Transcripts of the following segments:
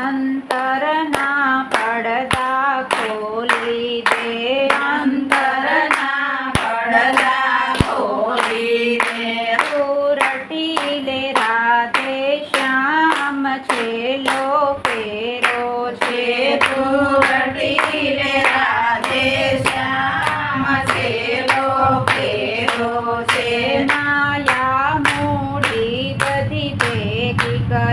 અંતરના પડદા ખોલી દે અંતરના પડદા ખોલી દે ઓરટી લે રાધે શ્યામ છેલો ફેરો છે ઓરટી લે રાધે શ્યામ છે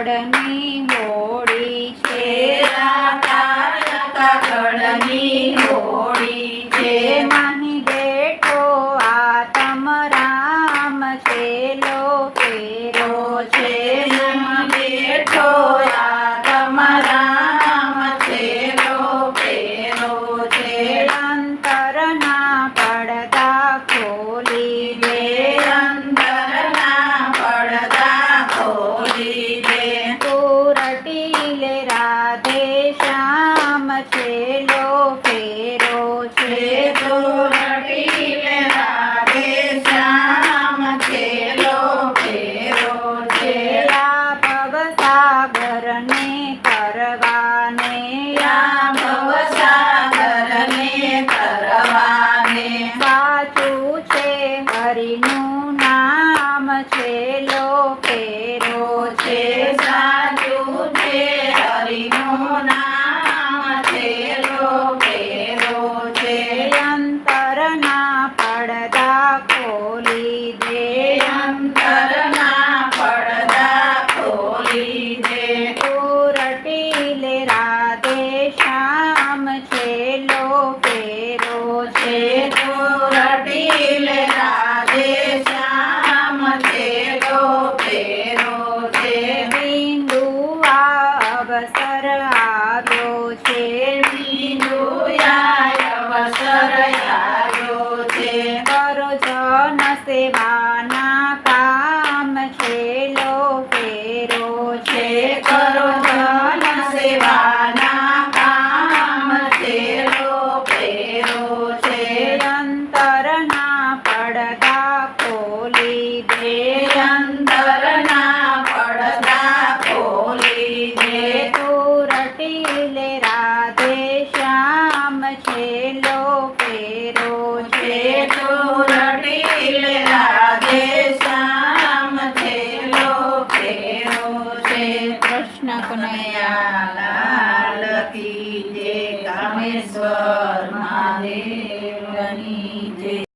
பாடமே porque તે કામેશ્વર મહાદેવની જય.